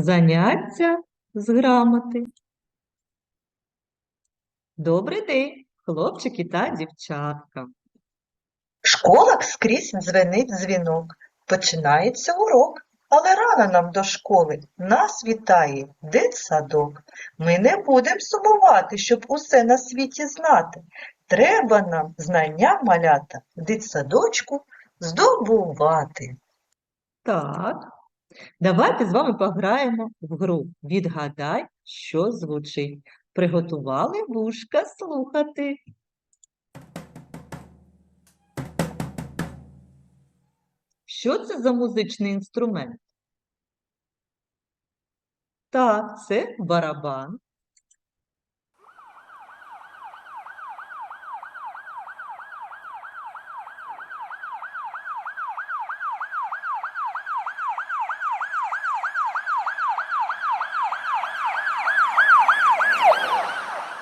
Заняття з грамоти. Добрий день, хлопчики та дівчатка. В школах скрізь дзвенить дзвінок. Починається урок, але рано нам до школи. Нас вітає дитсадок. Ми не будемо сумувати, щоб усе на світі знати. Треба нам знання малята в дитсадочку здобувати. Так, давайте з вами пограємо в гру. Відгадай, що звучить. Приготували вушка слухати. Що це за музичний інструмент? Так, це барабан.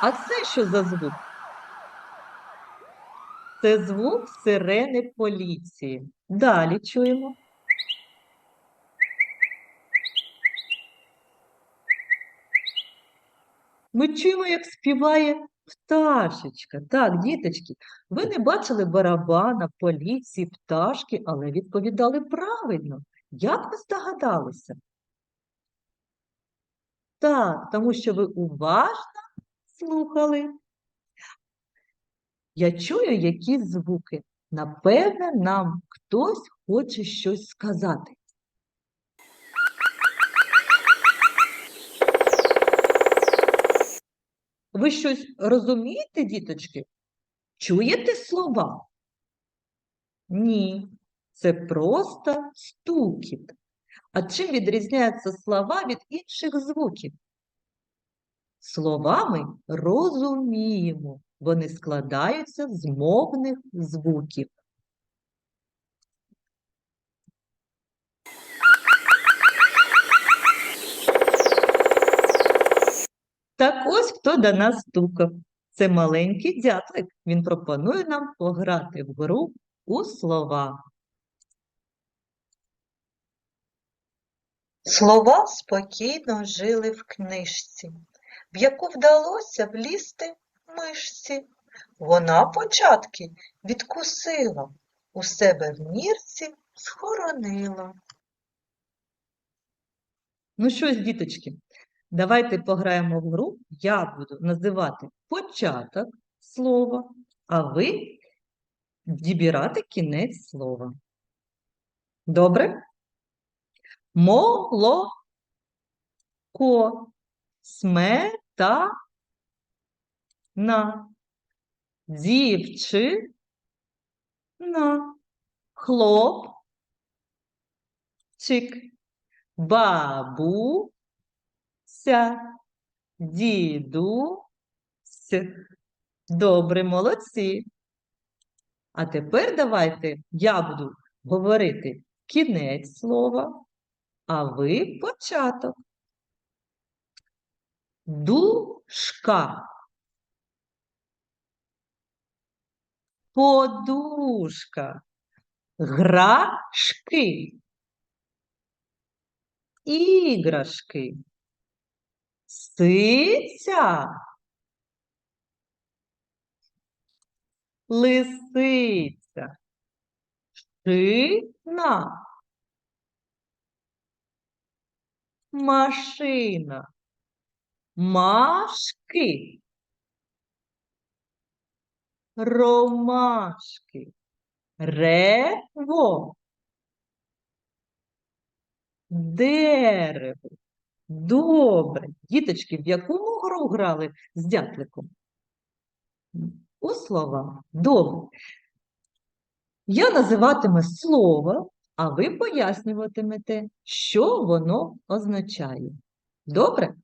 А це що за звук? Це звук сирени поліції. Далі чуємо. Ми чуємо, як співає пташечка. Так, діточки, ви не бачили барабана, поліції, пташки, але відповідали правильно. Як ви здогадалися? Так, тому що ви уважно слухали. Я чую які звуки. Напевне, нам хтось хоче щось сказати. Ви щось розумієте, діточки? Чуєте слова? Ні, це просто стукіт. А чим відрізняються слова від інших звуків? Словами розуміємо, вони складаються з мовних звуків. Так ось хто до нас стукав. Це маленький дятлик. Він пропонує нам пограти в гру у слова. Слова спокійно жили в книжці, в яку вдалося влізти мишці. Вона початки відкусила, у себе в нірці схоронила. Ну що ж, діточки, давайте пограємо в гру. Я буду називати початок слова, а ви дібирати кінець слова. Добре? Молоко, сметана, дівчина, хлопчик, бабуся, дідусь. Добре, молодці. А тепер давайте я буду говорити кінець слова, а ви початок. Душка. Подушка. Грашки. Іграшки. Сиця. Лисиця. Шина. Машина. Машки. Ромашки. Рево. Дерево. Добре. Діточки, в якому гру грали з дятликом? У слова. Добре. Я називатиму слово, а ви пояснюватимете, що воно означає. Добре?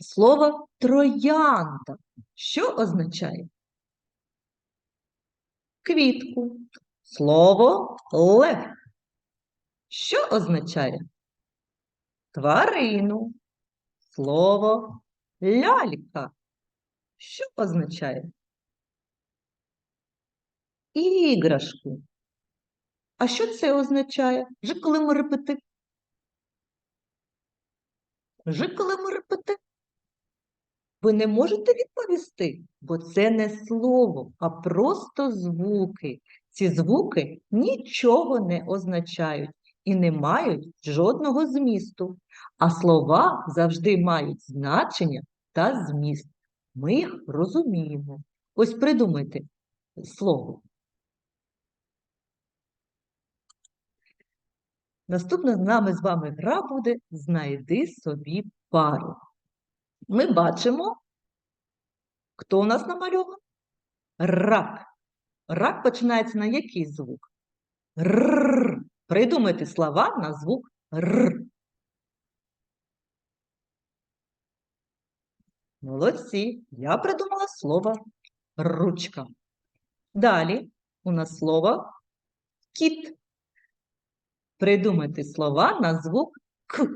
Слово троянда. Що означає? Квітку. Слово лев. Що означає? Тварину. Слово лялька. Що означає? Іграшку. А що це означає? Вже коли ми репети... Ж, ми репете? Ви не можете відповісти, бо це не слово, а просто звуки. Ці звуки нічого не означають і не мають жодного змісту, а слова завжди мають значення та зміст. Ми їх розуміємо. Ось придумайте слово. Наступна з нами з вами гра буде Знайди собі пару. Ми бачимо, хто у нас намальований? Рак. Рак починається на який звук? Р. Придумайте слова на звук Р. Молодці. Я придумала слово ручка. Далі у нас слово кіт. Придумайте слова на звук К.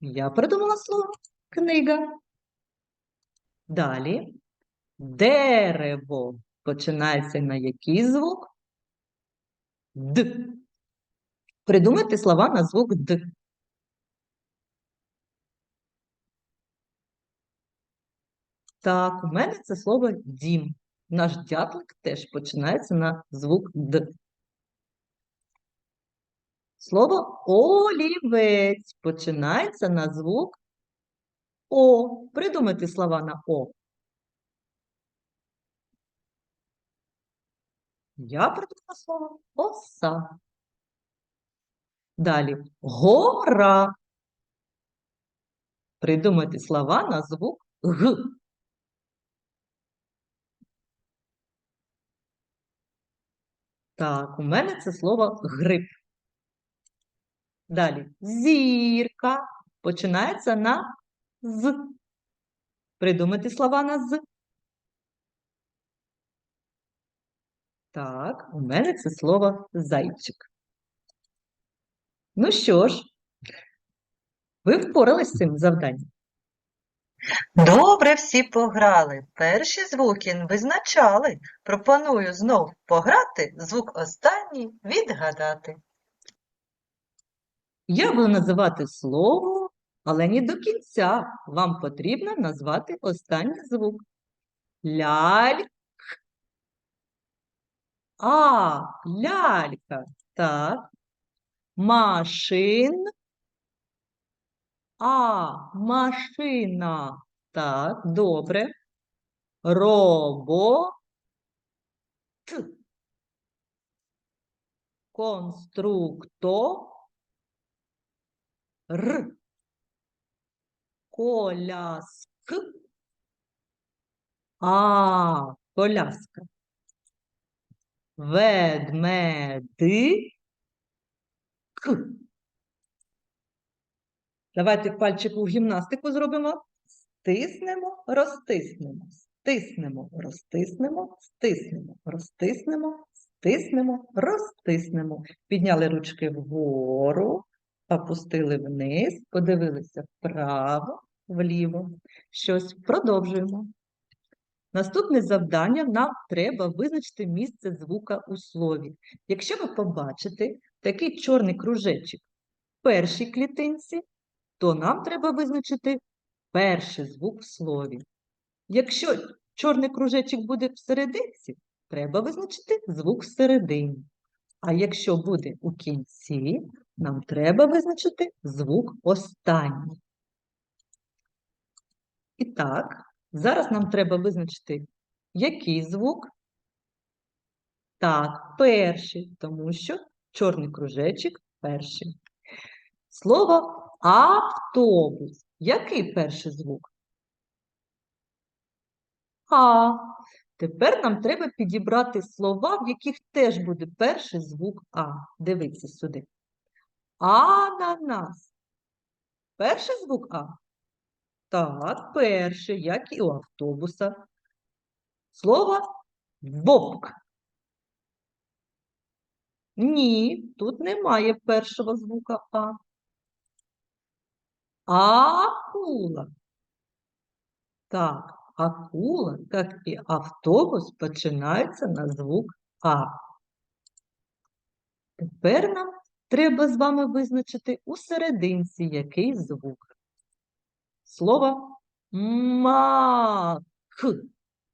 Я придумала слово книга. Далі дерево починається на який звук? Д. Придумайте слова на звук Д. Так, у мене це слово дім. Наш дятлик теж починається на звук Д. Слово олівець починається на звук О. Придумайте слова на О. Я придумала слово оса. Далі гора. Придумайте слова на звук Г. Так, у мене це слово гриб. Далі зірка починається на з. Придумайте слова на з. Так, у мене це слово зайчик. Ну що ж, ви впорались з цим завданням. Добре всі пограли. Перші звуки визначали. Пропоную знов пограти, звук останній відгадати. Я буду називати слово, але не до кінця. Вам потрібно назвати останній звук. Ляль. А, лялька. Так. Машин. А, машина. Так, добре. Робот. Конструктор. Р. Коляск. А, коляска. Ведмеди. К. Давайте пальчику гімнастику зробимо. Стиснемо, розтиснемо. Стиснемо, розтиснемо, стиснемо, розтиснемо, стиснемо, розтиснемо. Підняли ручки вгору, опустили вниз, подивилися вправо, вліво. Щось продовжуємо. Наступне завдання нам треба визначити місце звука у слові. Якщо ви побачите такий чорний кружечок в першій клітинці, то нам треба визначити перший звук в слові. Якщо чорний кружечок буде всерединці, треба визначити звук всередині. А якщо буде у кінці, нам треба визначити звук останній. І так, зараз нам треба визначити, який звук. Так, перший, тому що чорний кружечок перший. Слово автобус. Який перший звук? А. Тепер нам треба підібрати слова, в яких теж буде перший звук А. Дивіться сюди. Ананас. Перший звук А? Так, перший, як і у автобуса. Слово вовк. Ні, тут немає першого звука А. Акула. Так, акула, як і автобус, починаються на звук А. Тепер нам треба з вами визначити у серединці який звук. Слово мак.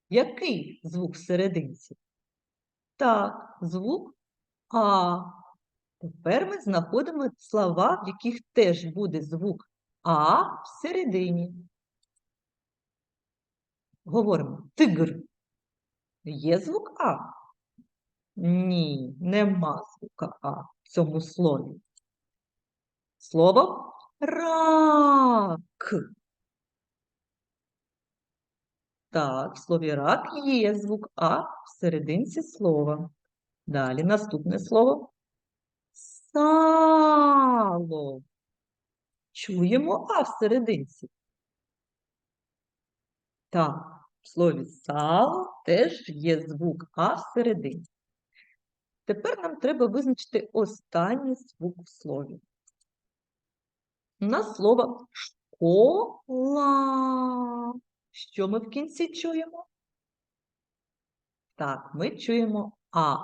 Який звук в серединці? Так, звук А. Тепер ми знаходимо слова, в яких теж буде звук А всередині. Говоримо тигр. Є звук А? Ні, нема звука А в цьому слові. Слово рак. Так, в слові рак є звук А в серединці слова. Далі наступне слово сало. Чуємо А в серединці. Так, в слові сало теж є звук А в серединці. Тепер нам треба визначити останній звук в слові. У нас слово школа. Що ми в кінці чуємо? Так, ми чуємо А.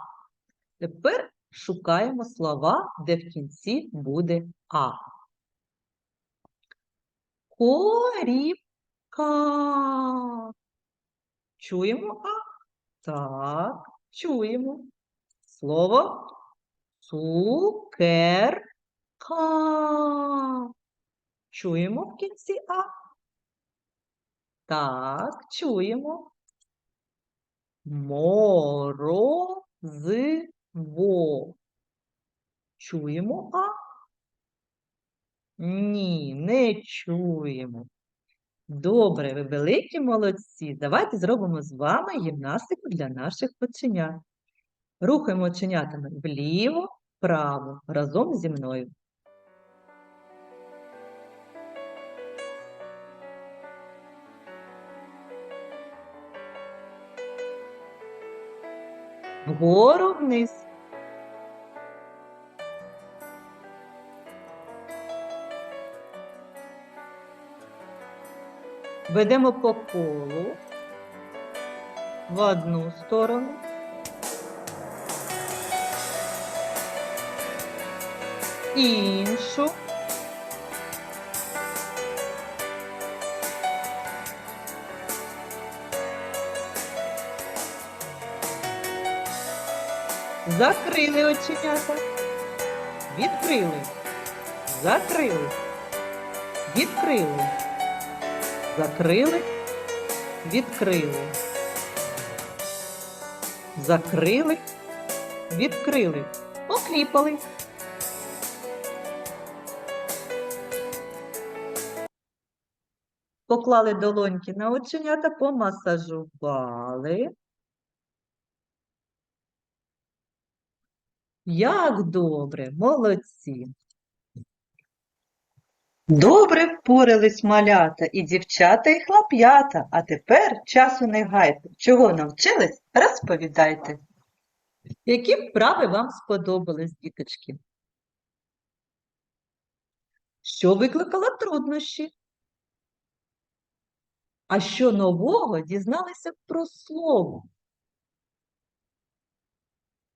Тепер шукаємо слова, де в кінці буде А. Корівка. Чуємо А? Так, чуємо. Слово цукерка. Чуємо в кінці А? Так, чуємо. Морозиво. Чуємо А? Ні, не чуємо. Добре, ви великі молодці. Давайте зробимо з вами гімнастику для наших оченят. Рухаємо оченятами вліво, вправо, разом зі мною. Вгору вниз. Ведемо по колу в одну сторону. Іншу. Закрили оченята. Відкрили. Закрили. Відкрили. Закрили. Відкрили. Закрили. Відкрили. Покліпали. Поклали долоньки на оченята, помасажували. Як добре, молодці. Добре впорались малята і дівчата, і хлоп'ята. А тепер часу не гайте. Чого навчились? Розповідайте. Які вправи вам сподобались, діточки? Що викликало труднощі? А що нового дізналися про слово?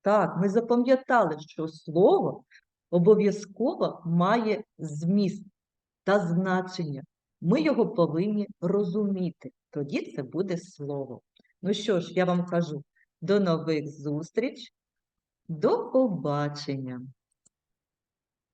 Так, ми запам'ятали, що слово обов'язково має зміст та значення. Ми його повинні розуміти. Тоді це буде слово. Ну що ж, я вам кажу, до нових зустріч, до побачення!